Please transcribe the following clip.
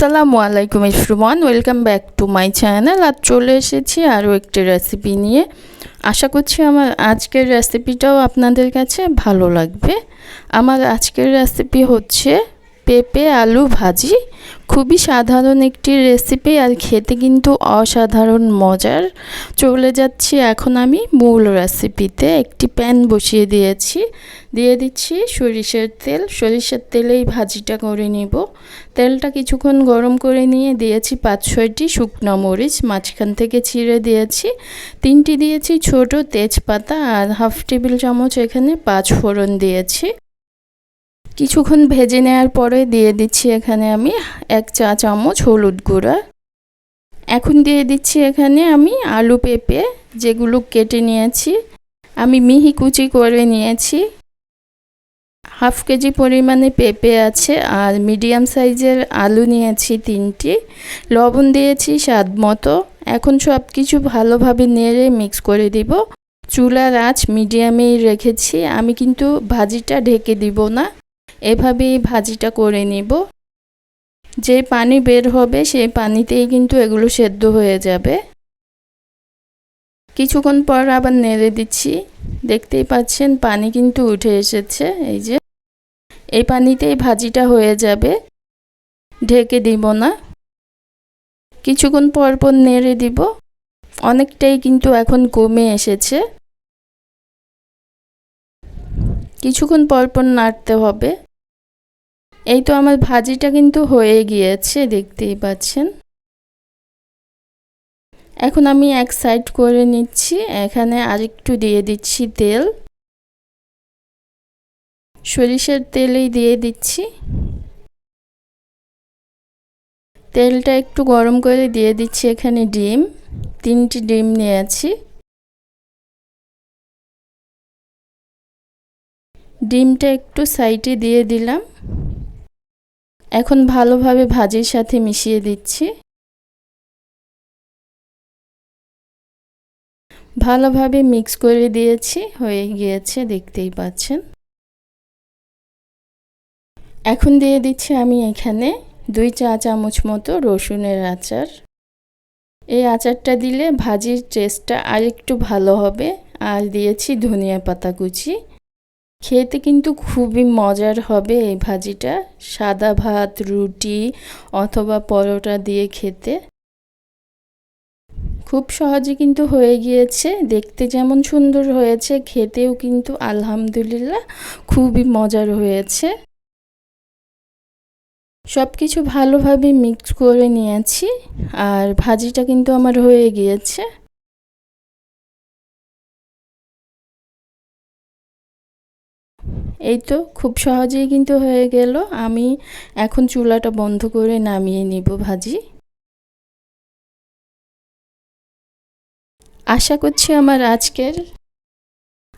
আসসালামু আলাইকুম ইফরুমান welcome back to my channel আর চলে এসেছি আরও একটি রেসিপি নিয়ে। আশা করছি আমার আজকের রেসিপিটাও আপনাদের কাছে ভালো লাগবে। আমার আজকের রেসিপি হচ্ছে পেঁপে, আলু ভাজি। খুবই সাধারণ একটি রেসিপি আর খেতে কিন্তু অসাধারণ মজার। চলে যাচ্ছি এখন আমি মূল রেসিপিতে একটি প্যান বসিয়ে দিয়েছি। দিয়ে দিচ্ছি সরিষার তেল। সরিষার তেলেই ভাজিটা করে নিব। তেলটা কিছুক্ষণ গরম করে নিয়ে দিয়েছি পাঁচ ছয়টি শুকনো মরিচ। মাঝখান থেকে ছিঁড়ে দিয়েছি। তিনটি দিয়েছি ছোট তেজপাতা আর হাফ টেবিল চামচ এখানে পাঁচ ফোড়ন দিয়েছি। কিছুক্ষণ ভেজে নেওয়ার পরে দিয়ে দিচ্ছি এখানে আমি এক চা চামচ হলুদ গুঁড়া। এখন দিয়ে দিচ্ছি এখানে আমি আলু পেঁপে যেগুলো কেটে নিয়েছি। আমি মিহি কুচি করে নিয়েছি। হাফ কেজি পরিমাণে পেঁপে আছে আর মিডিয়াম সাইজের আলু নিয়েছি তিনটি। লবণ দিয়েছি স্বাদ মতো। এখন সব কিছু ভালোভাবে নেড়ে মিক্স করে দিব। চুলার আঁচ মিডিয়ামেই রেখেছি। আমি কিন্তু ভাজিটা ঢেকে দিব না। এভাবেই ভাজিটা করে নিব। যে পানি বের হবে সেই পানিতেই কিন্তু এগুলো সেদ্ধ হয়ে যাবে। কিছুক্ষণ পর আবার নেড়ে দিচ্ছি। দেখতেই পাচ্ছেন পানি কিন্তু উঠে এসেছে, এই যে। এই পানিতেই ভাজিটা হয়ে যাবে। ঢেকে দিব না। কিছুক্ষণ পর পর নেড়ে দিব। অনেকটাই কিন্তু এখন কমে এসেছে। কিছুক্ষণ পর পর নাড়তে হবে। এই তো আমার ভাজিটা কিন্তু হয়ে গিয়েছে, দেখতেই পাচ্ছেন। এখন আমি এক সাইড করে নিচ্ছি, এখানে আরেকটু দিয়ে দিচ্ছি তেল। সরিষার তেলেই দিয়ে দিচ্ছি। তেলটা একটু গরম করে দিয়ে দিচ্ছি এখানে ডিম, তিনটি ডিম নিয়েছি। ডিমটা একটু সাইডে দিয়ে দিলাম। এখন ভালোভাবে ভাজির সাথে মিশিয়ে দিচ্ছি। ভালোভাবে মিক্স করে দিয়েছি, হয়ে গিয়েছে দেখতেই পাচ্ছেন। এখন দিয়ে দিচ্ছি আমি এখানে দুই চা চামচ মতো রসুনের আচার। এই আচারটা দিলে ভাজির টেস্টটা আরেকটু ভালো হবে। আর দিয়েছি ধনিয়া পাতা কুচি। খেতে কিন্তু খুবই মজার হবে এই ভাজিটা। সাদা ভাত, রুটি অথবা পরোটা দিয়ে খেতে। খুব সহজে কিন্তু হয়ে গিয়েছে। দেখতে যেমন সুন্দর হয়েছে, খেতেও কিন্তু আলহামদুলিল্লাহ খুবই মজার হয়েছে। সব কিছু ভালোভাবে মিক্স করে নিয়েছি। আর ভাজিটা কিন্তু আমার হয়ে গিয়েছে। এই তো খুব সহজেই কিন্তু হয়ে গেল। আমি এখন চুলাটা বন্ধ করে নামিয়ে নিব ভাজি। আশা করছি আমার আজকের